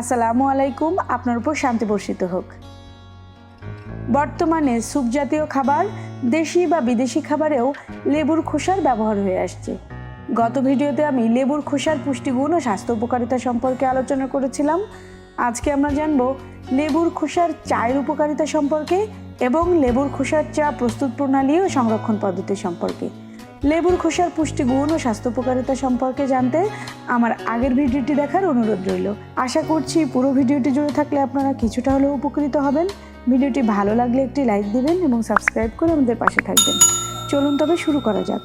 আসসালামু আলাইকুম, আপনার উপর শান্তি বর্ষিত হোক। বর্তমানে স্যুপ জাতীয় খাবার দেশি বা বিদেশি খাবারেও লেবুর খোসার ব্যবহার হয়ে আসছে। গত ভিডিওতে আমি লেবুর খোসার পুষ্টিগুণ ও স্বাস্থ্য উপকারিতা সম্পর্কে আলোচনা করেছিলাম। আজকে আমরা জানব লেবুর খোসার চায়ের উপকারিতা সম্পর্কে এবং লেবুর খোসার চা প্রস্তুত প্রণালী ও সংরক্ষণ পদ্ধতি সম্পর্কে। লেবুর খোসার পুষ্টিগুণ ও স্বাস্থ্য উপকারিতা সম্পর্কে জানতে আমার আগের ভিডিওটি দেখার অনুরোধ রইল। আশা করছি পুরো ভিডিওটি জুড়ে থাকলে আপনারা কিছুটা হলেও উপকৃত হবেন। ভিডিওটি ভালো লাগলে একটি লাইক দিবেন এবং সাবস্ক্রাইব করে আমাদের পাশে থাকবেন। চলুন তবে শুরু করা যাক।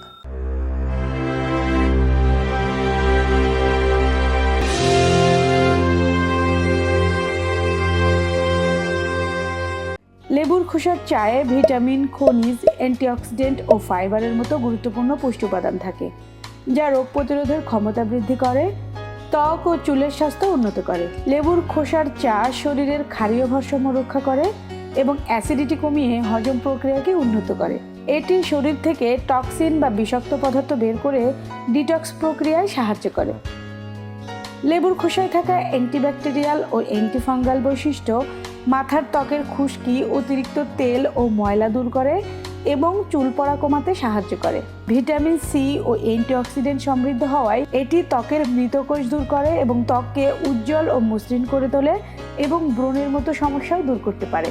লেবুর খোসার চায়ে ভিটামিন, খনিজ, অ্যান্টিঅক্সিডেন্ট ও ফাইবারের মতো গুরুত্বপূর্ণ পুষ্টি উপাদান থাকে, যা রোগ প্রতিরোধের ক্ষমতা বৃদ্ধি করে, ত্বক ও চুলের স্বাস্থ্য উন্নত করে। লেবুর খোসার চা শরীরের ক্ষারীয় ভারসাম্য রক্ষা করে এবং অ্যাসিডিটি কমিয়ে হজম প্রক্রিয়াকে উন্নত করে। এটি শরীর থেকে টক্সিন বা বিষাক্ত পদার্থ বের করে ডিটক্স প্রক্রিয়ায় সাহায্য করে। লেবুর খোসায় থাকা অ্যান্টিব্যাকটেরিয়াল ও অ্যান্টিফাঙ্গাল বৈশিষ্ট্য মাথার ত্বকের খুশকি, অতিরিক্ত তেল ও ময়লা দূর করে এবং চুল পড়া কমাতে সাহায্য করে। ভিটামিন সি ও অ্যান্টিঅক্সিডেন্ট সমৃদ্ধ হওয়ায় এটি ত্বকের মৃতকোষ দূর করে এবং ত্বককে উজ্জ্বল ও মসৃণ করে তোলে এবং ব্রণের মতো সমস্যাও দূর করতে পারে।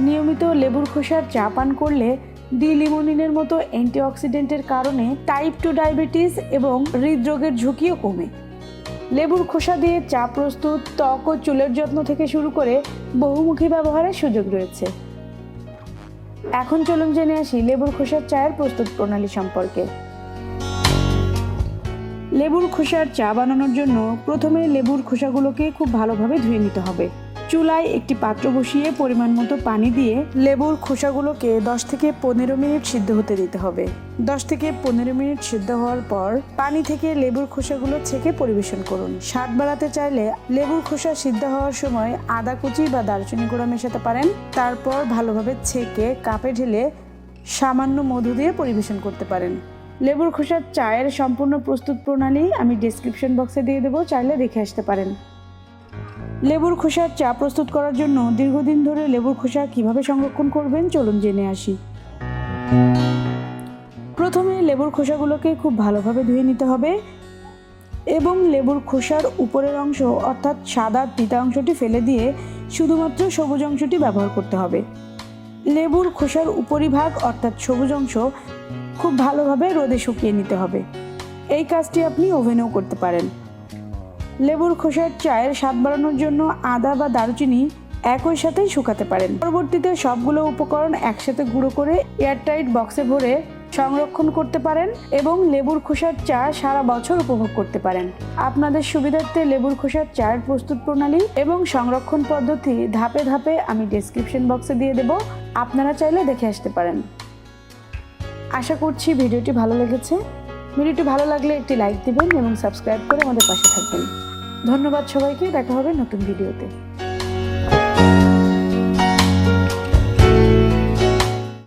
নিয়মিত লেবুর খোসার চা পান করলে ডিলিমোনিনের মতো অ্যান্টিঅক্সিডেন্টের কারণে টাইপ টু ডায়াবেটিস এবং হৃদরোগের ঝুঁকিও কমে। লেবুর খোসা দিয়ে চা প্রস্তুত, ত্বক ও চুলের যত্ন থেকে শুরু করে বহুমুখী ব্যবহারের সুযোগ রয়েছে। এখন চলুন জেনে আসি লেবুর খোসার চায়ের প্রস্তুত প্রণালী সম্পর্কে। লেবুর খোসার চা বানানোর জন্য প্রথমে লেবুর খোসাগুলোকে খুব ভালোভাবে ধুয়ে নিতে হবে। চুলায় একটি পাত্র বসিয়ে পরিমাণ মতো পানি দিয়ে লেবুর খোসাগুলোকে দশ থেকে পনেরো মিনিট সিদ্ধ হতে দিতে হবে। দশ থেকে পনেরো মিনিট সিদ্ধ হওয়ার পর পানি থেকে লেবুর খোসাগুলো ছেঁকে পরিবেশন করুন। স্বাদ বাড়াতে চাইলে লেবুর খোসা সিদ্ধ হওয়ার সময় আদা কুচি বা দারচিনি গুঁড়া মেশাতে পারেন। তারপর ভালোভাবে ছেঁকে কাপে ঢেলে সামান্য মধু দিয়ে পরিবেশন করতে পারেন। লেবুর খোসার চায়ের সম্পূর্ণ প্রস্তুত প্রণালী আমি ডেসক্রিপশন বক্সে দিয়ে দেবো, চাইলে দেখে আসতে পারেন। লেবুর খোসার চা প্রস্তুত করার জন্য দীর্ঘদিন ধরে লেবুর খোসা কীভাবে সংরক্ষণ করবেন চলুন জেনে আসি। প্রথমে লেবুর খোসাগুলোকে খুব ভালোভাবে ধুয়ে নিতে হবে এবং লেবুর খোসার উপরের অংশ অর্থাৎ সাদা তিতা অংশটি ফেলে দিয়ে শুধুমাত্র সবুজ অংশটি ব্যবহার করতে হবে। লেবুর খোসার উপরিভাগ অর্থাৎ সবুজ অংশ খুব ভালোভাবে রোদে শুকিয়ে নিতে হবে। এই কাজটি আপনি ওভেনেও করতে পারেন। লেবুর খোসার চায়ের স্বাদ বাড়ানোর জন্য আদা বা দারুচিনি একই সাথেই শুকাতে পারেন। পরবর্তীতে সবগুলো উপকরণ একসাথে গুঁড়ো করে এয়ারটাইট বক্সে ভরে সংরক্ষণ করতে পারেন এবং লেবুর খোসার চা সারা বছর উপভোগ করতে পারেন। আপনাদের সুবিধার্থে লেবুর খোসার চায়ের প্রস্তুত প্রণালী এবং সংরক্ষণ পদ্ধতি ধাপে ধাপে আমি ডেসক্রিপশন বক্সে দিয়ে দেব। আপনারা চাইলে দেখে আসতে পারেন। আশা করছি ভিডিওটি ভালো লেগেছে। ভিডিওটি ভালো লাগলে একটি লাইক দিবেন এবং সাবস্ক্রাইব করে আমাদের পাশে থাকবেন। ধন্যবাদ সবাইকে দেখা হবে নতুন ভিডিওতে।